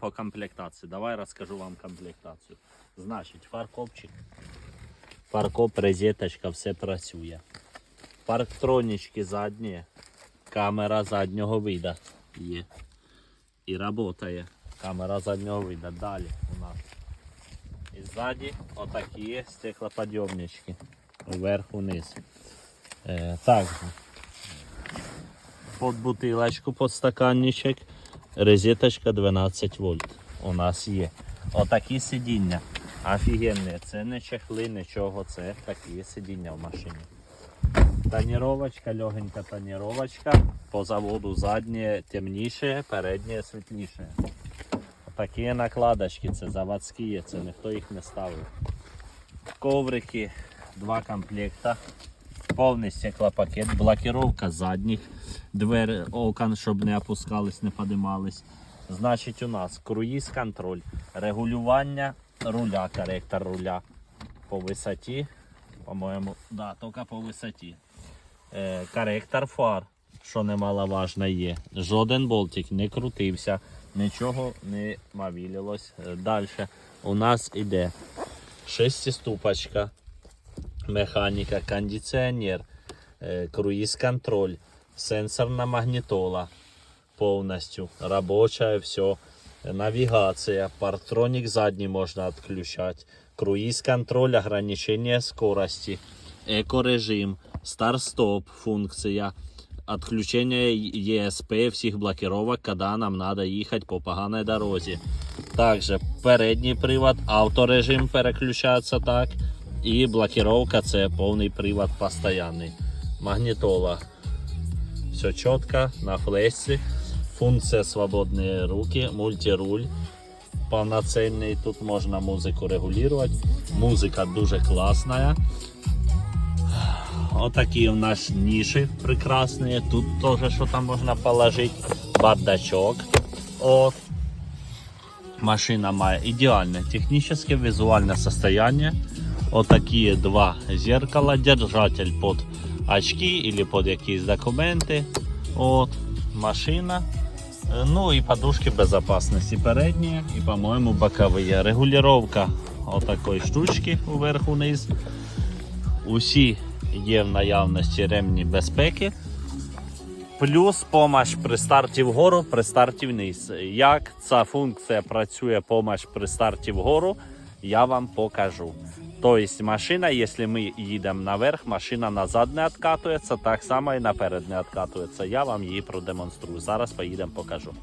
по комплектації. Давай розкажу вам комплектацію. Значить, фаркопчик. Фаркоп, розеточка, все працює. Парктронічки задні, камера заднього вида є. І працює. Камера заднього вида. Далі у нас. І ззаді отакі стеклоподйомнички. Вверх-вниз. Е, также под бутилочку, под стаканничок, розеточка 12 вольт. У нас є. Отакі сидіння. Офігенні. Це не чехли, нічого, це такі сидіння в машині. Тоніровочка, легенька тоніровочка. По заводу заднє темніше, переднє світліше. Такі накладочки, це заводські, це ніхто їх не ставив. Коврики, два комплекта. Повний стеклопакет, блокировка задніх двері окон, щоб не опускались, не подимались. Значить, у нас круїз контроль, регулювання руля, коректор руля по висоті. По-моєму, да, тільки по висоті. Е, коректор фар, що немаловажно є. Жоден болтик не крутився, нічого не мавілилось. Далі у нас іде шестиступочка, механіка, кондиціонер, е, круїз контроль, сенсорна магнітола повністю, робоча, все. Навігація, партроник задній можна відключати, круїз контроль, ограничення скорості, екорежим, старт-стоп функція, відключення ESP всіх блокировок, коли нам треба їхати по поганій дорозі. Також передній привод, авторежим переключається так. І блокировка це повний привод постоянний. Магнітола. Все чітко на флешці. Функція свободні руки, мультируль повноцінний. Тут можна музику регулювати. Музика дуже класна. Отакі у нас ніші прекрасні. Тут теж що там можна положити. Бардачок. От. Машина має ідеальне технічне візуальне состояние. Вот такие два зеркала, держатель под очки или под якісь документи. От, машина. Е, Ну і подушки безопасности передні і, по-моєму, бокові. Регулировка отакої штучки вверх-вниз. Усі є в наявності ремні безпеки. Плюс помощь при старті вгору, при старті вниз. Як ця функція працює помощь при старті вгору, я вам покажу. Тобто машина, якщо ми їдемо наверх, машина назад не відкатується, так само і наперед не відкатується. Я вам її продемонструю. Зараз поїдемо покажу.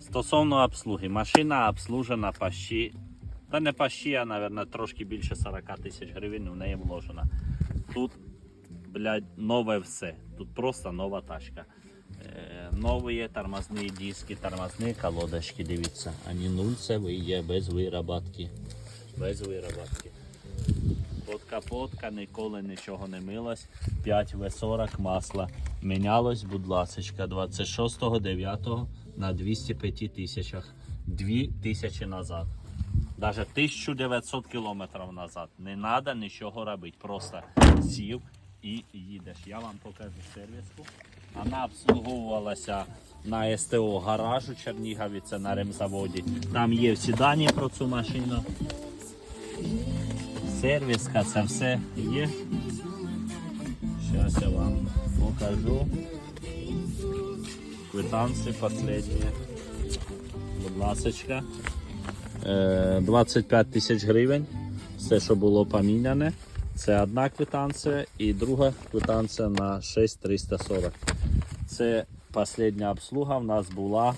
Стосовно обслуги, машина обслужена почти, та не почти, а, мабуть, трошки більше 40 тисяч гривень в неї вложено. Тут, блядь, нове все. Тут просто нова тачка. Е, Нові диски, тормозні колодочки, дивіться. Нульцеві є без вироботки. Без вироботки. Под капотка ніколи нічого не милось. 5 В40 масла. Мінялось, будь ласка, 26.09 на 205 тисячах. 2 тисячі назад. Даже 1900 кілометрів назад. Не треба нічого робити. Просто сів і їдеш. Я вам покажу сервіску. Вона обслуговувалася на СТО гаражу Чернігові, це на ремзаводі. Там є всі дані про цю машину. Сервіска, це все є. Зараз я вам покажу. Квитанції останні. Будь ласочка. Е, 25 тисяч гривень. Все, що було поміняне. Це одна квитанція і друга квитанція на 6340. Це остання обслуга в нас була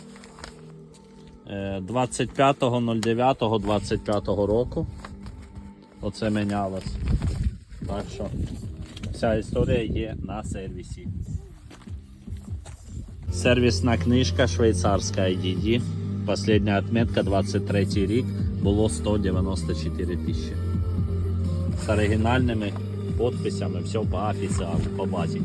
е, 25.09.25 року. Оце мінялось. Так що вся історія є на сервісі. Сервісна книжка швейцарська IDD. Последня отметка 23 рік було 194 тисячі. З оригінальними підписями, все по офіціалу, по базі.